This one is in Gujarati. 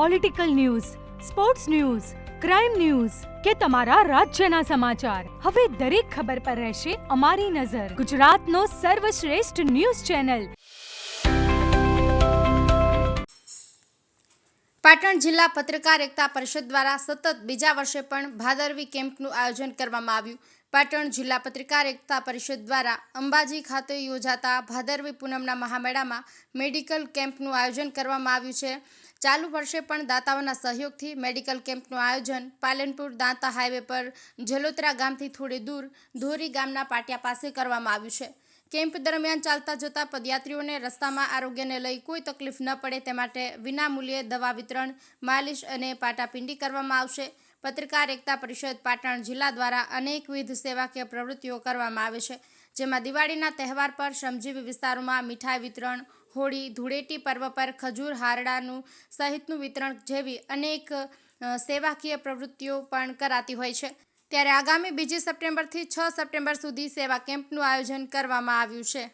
Political news sports news crime news કે તમારા રાજ્યના સમાચાર. હવે દરેક ખબર પર રહેશે અમારી નજર. ગુજરાતનો સર્વશ્રેષ્ઠ ન્યૂઝ ચેનલ. પાટણ જિલ્લા પત્રકાર એકતા પરિષદ દ્વારા સતત બીજા વર્ષે પણ ભાદરવી કેમ્પનું આયોજન કરવામાં આવ્યું. પાટણ જિલ્લા પત્રકાર એકતા પરિષદ દ્વારા અંબાજી ખાતે યોજાતા ભાદરવી પૂનમના મહામેળામાં મેડિકલ કેમ્પનું આયોજન કરવામાં આવ્યું છે. ચાલુ વર્ષે પણ દાતાઓના સહયોગથી મેડિકલ કેમ્પનું આયોજન પાલનપુર દાંતા હાઈવે પર જલોત્રા ગામથી થોડી દૂર ધોરી ગામના પાટિયા પાસે કરવામાં આવ્યું છે. કેમ્પ દરમિયાન ચાલતા જતા પદયાત્રીઓને રસ્તામાં આરોગ્યને લઈ કોઈ તકલીફ ન પડે તે માટે વિનામૂલ્યે દવા વિતરણ, માલિશ અને પાટાપિંડી કરવામાં આવશે. પત્રકાર એકતા પરિષદ પાટણ જિલ્લા દ્વારા અનેકવિધ સેવાકીય પ્રવૃત્તિઓ કરવામાં આવે છે, જેમાં દિવાળીના તહેવાર પર શ્રમજીવી વિસ્તારોમાં મીઠાઈ વિતરણ, હોળી, ધૂળેટી પર્વ પર ખજૂર, હારડાનું સહિતનું વિતરણ જેવી અનેક સેવાકીય પ્રવૃત્તિઓ પણ કરાતી હોય છે. ત્યારે આગામી બીજી સપ્ટેમ્બરથી છ સપ્ટેમ્બર સુધી સેવા કેમ્પનું આયોજન કરવામાં આવ્યું છે.